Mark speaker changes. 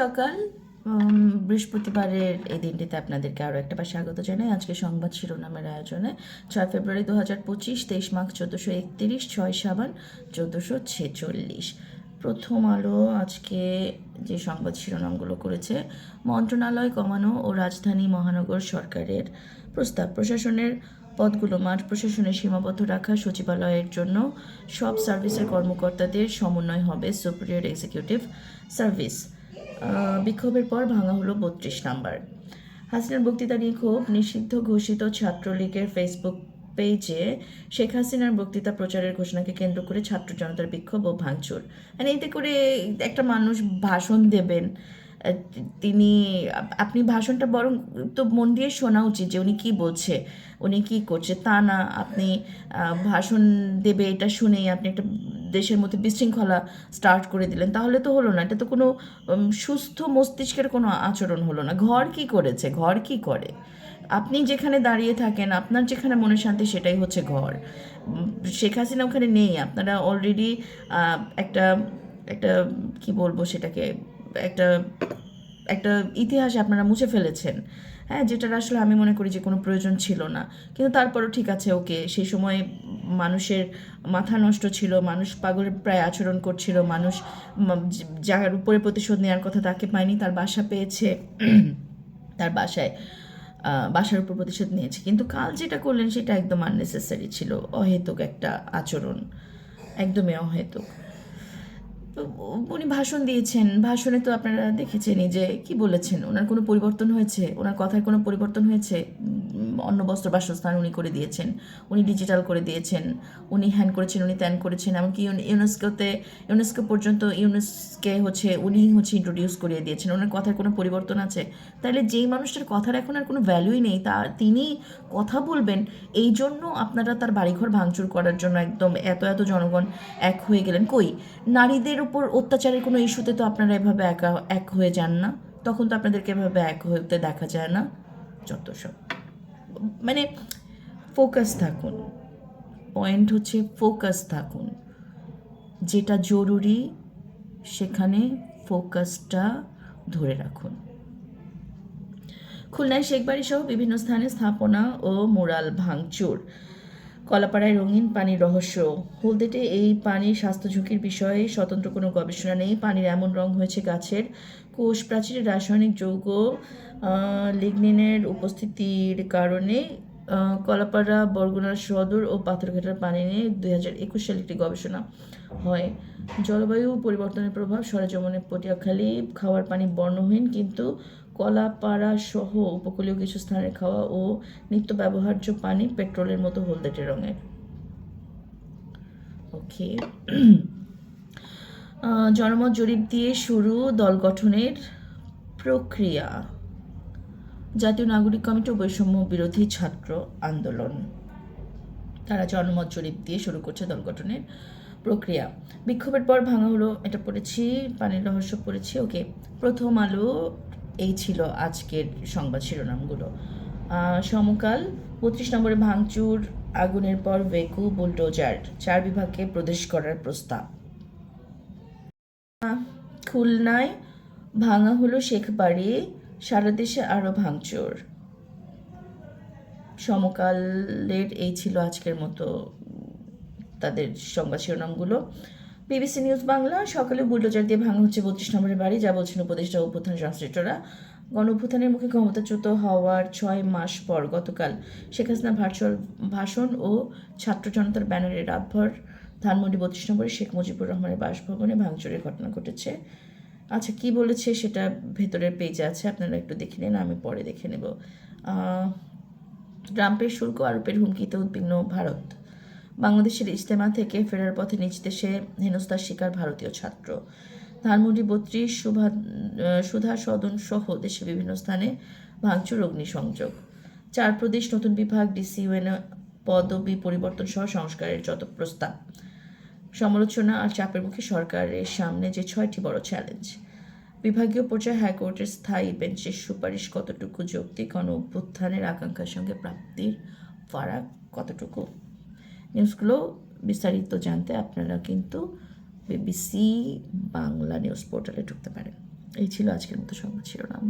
Speaker 1: সকাল। বৃহস্পতিবারের এই দিনটিতে আপনাদেরকে আরও একটা বার স্বাগত জানাই। আজকে সংবাদ শিরোনামের আয়োজনে ছয় ফেব্রুয়ারি দু হাজার পঁচিশ, তেইশ মার্চ চোদ্দোশো একত্রিশ, ছয় সাবান চোদ্দোশো ছেচল্লিশ। প্রথম আলো আজকে যে সংবাদ শিরোনামগুলো করেছে, মন্ত্রণালয় কমানো ও রাজধানী মহানগর সরকারের প্রস্তাব। প্রশাসনের পদগুলো মাঠ প্রশাসনে সীমাবদ্ধ রাখা, সচিবালয়ের জন্য সব সার্ভিসের কর্মকর্তাদের সমন্বয় হবে সুপ্রিয়র এক্সিকিউটিভ সার্ভিস। বিক্ষোভের পর ভাঙা হলো বত্রিশ নাম্বার। হাসিনার বক্তৃতা নিয়ে ক্ষোভ, নিষিদ্ধ ঘোষিত ছাত্রলীগের ফেসবুক পেজে শেখ হাসিনার বক্তৃতা প্রচারের ঘোষণাকে কেন্দ্র করে ছাত্র জনতার বিক্ষোভ ও ভাঙচুর। মানে এতে করে একটা মানুষ ভাষণ দেবেন। তিনি, আপনি ভাষণটা বরং তো মন দিয়ে শোনা উচিত যে উনি কী বলছে, উনি কী করছে তা না। আপনি ভাষণ দেবে এটা শুনেই আপনি একটা দেশের মধ্যে বিশৃঙ্খলা স্টার্ট করে দিলেন, তাহলে তো হলো না। এটা তো কোনো সুস্থ মস্তিষ্কের কোনো আচরণ হলো না। ঘর কি করেছে? ঘর কি করে? আপনি যেখানে দাঁড়িয়ে থাকেন, আপনার যেখানে মনে শান্তি সেটাই হচ্ছে ঘর। শেখ হাসিনা ওখানে নেই। আপনারা অলরেডি একটা একটা, কি বলব সেটাকে, একটা একটা ইতিহাস আপনারা মুছে ফেলেছেন। হ্যাঁ যেটার আসলে আমি মনে করি যে কোনো প্রয়োজন ছিল না। কিন্তু তারপরও ঠিক আছে, ওকে, সেই সময় মানুষের মাথা নষ্ট ছিল, মানুষ পাগলের প্রায় আচরণ করছিল, মানুষ যার উপরে প্রতিশোধ নেওয়ার কথা তাকে পায়নি, তার বাসা পেয়েছে, তার বাসায় বাসার উপর প্রতিশোধ নিয়েছে। কিন্তু কাল যেটা করলেন, সেটা একদম আননেসেসারি ছিল, অহেতুক একটা আচরণ, একদমই অহেতুক। তো উনি ভাষণ দিয়েছেন। ভাষণে তো আপনারা দেখেছেনই যে কি বলেছেন? ওনার কোনো পরিবর্তন হয়েছে? ওনার কথার কোনো পরিবর্তন হয়েছে? অন্ন বস্ত্র বাসস্থান উনি করে দিয়েছেন। উনি ডিজিটাল করে দিয়েছেন। উনি হ্যান করেছেন, উনি ত্যান করেছেন। এমনকি ইউনেস্কোতে, ইউনেস্কো পর্যন্ত ইউনেস্কে হচ্ছে, উনি হচ্ছে ইন্ট্রোডিউস করিয়ে দিয়েছেন। ওনার কথার কোনো পরিবর্তন আছে? তাহলে যেই মানুষটার কথার এখন আর কোনো ভ্যালুই নেই, তা তিনি কথা বলবেন। এই জন্য আপনারা তার বাড়িঘর ভাঙচুর করার জন্য একদম এত এত জনগণ এক হয়ে গেলেন। কই? নারীদের উপর অত্যাচারের কোনো ইস্যুতে তো আপনারা এভাবে একা এক হয়ে যান না। তখন তো আপনাদেরকে এভাবে এক হতে দেখা যায় না। যত সব। মানে ফোকাস থাকুন। পয়েন্ট হচ্ছে ফোকাস থাকুন। যেটা জরুরি, সেখানে ফোকাসটা ধরে রাখুন। খুলনায় শেখবাড়ি সহ বিভিন্ন স্থানে স্থাপনা ও মোরাল ভাঙচুর। কলাপাড়ায় রঙিন পানির রহস্য। হলদেটে এই পানির স্বাস্থ্য ঝুঁকির বিষয়ে স্বতন্ত্র কোনো গবেষণা নেই। পানির এমন রং হয়েছে গাছের কোষ প্রাচীরের রাসায়নিক যৌগ লিগনিনের উপস্থিতির কারণে কলাপাড়া, বরগুনার সদর ও পাথরঘাটার পানি নিয়ে দুই হাজার একুশ সালে একটি গবেষণা হয়। জলবায়ু পরিবর্তনের প্রভাব, সরেজমনে পটিয়াখালী, খাওয়ার পানি বর্ণহীন, কিন্তু কলাপাড়া সহ উপকূলীয় কিছু স্থানে খাওয়া ও নিত্য ব্যবহার্য পানি পেট্রোলের মতো হলদেটে রঙের ওকে। জনমত জরিপ দিয়ে শুরু দল গঠনের প্রক্রিয়া। জাতীয় নাগরিক কমিটি বৈষম্য বিরোধী ছাত্র আন্দোলন। তারা জনমত জরিপ দিয়ে শুরু করছে দল গঠনের প্রক্রিয়া। বিক্ষোভের পর ভাঙা হলো, এটা পড়েছি, পানির রহস্য পড়েছি, ওকে। প্রথম আলো এই ছিল আজকের সংবাদ শিরোনামগুলো। সমকাল, বত্রিশ নম্বরে ভাঙচুর, আগুনের পর ভেকু বুলডোজার, চার বিভাগকে প্রদেশ করার প্রস্তাব। খুলনায় ভাঙা হলো শেখবাড়ি সারা দেশে আরও ভাঙচুর। সমকালের এই ছিল আজকের মতো তাদের সংবাদ শিরোনামগুলো। বিবিসি নিউজ বাংলা, সকালে বুলডোজার দিয়ে ভাঙা হচ্ছে বত্রিশ নম্বরের বাড়ি, যা বলছেন উপদেষ্টা অভ্যুত্থান সংশ্লিষ্টরা। গণ অভ্যুত্থানের মুখে ক্ষমতাচ্যুত হওয়ার ছয় মাস পর গতকাল শেখ হাসিনা ভার্চুয়াল ভাষণ ও ছাত্র জনতার ব্যানারে রাতভর ধানমন্ডি বত্রিশ নম্বরে শেখ মুজিবুর রহমানের বাসভবনে ভাঙচুরের ঘটনা ঘটেছে। আচ্ছা কি বলেছে সেটা ভেতরের পেজে আছে, আপনারা একটু দেখে নিন, আমি পরে দেখে নেব। ট্রাম্পের শুল্ক আরোপের হুমকিতে উদ্বিগ্ন ভারত। বাংলাদেশের ইজতেমা থেকে ফেরার পথে নিজ দেশে হেনস্থার শিকার ভারতীয় ছাত্র। ধানমন্ডি বত্রিশ, সুভা সুধা সদন সহ দেশের বিভিন্ন স্থানে ভাঙচুর, অগ্নিসংযোগ। চার প্রদেশ নতুন বিভাগ ডিসিউএন পদবি পরিবর্তন সহ সংস্কারের যত প্রস্তাব। সমালোচনা আর চাপের মুখে সরকারের সামনে যে ছয়টি বড় চ্যালেঞ্জ বিভাগীয় পর্যায়ে হাইকোর্টের স্থায়ী বেঞ্চের সুপারিশ কতটুকু যৌক্তিক? গণ অভ্যুত্থানের আকাঙ্ক্ষার সঙ্গে প্রাপ্তির ফারাক কতটুকু? নিউজগুলো বিস্তারিত জানতে আপনারা কিন্তু বিবিসি বাংলা নিউজ পোর্টালে ঢুকতে পারেন। এই ছিল আজকের মতো সংবাদ শিরোনাম।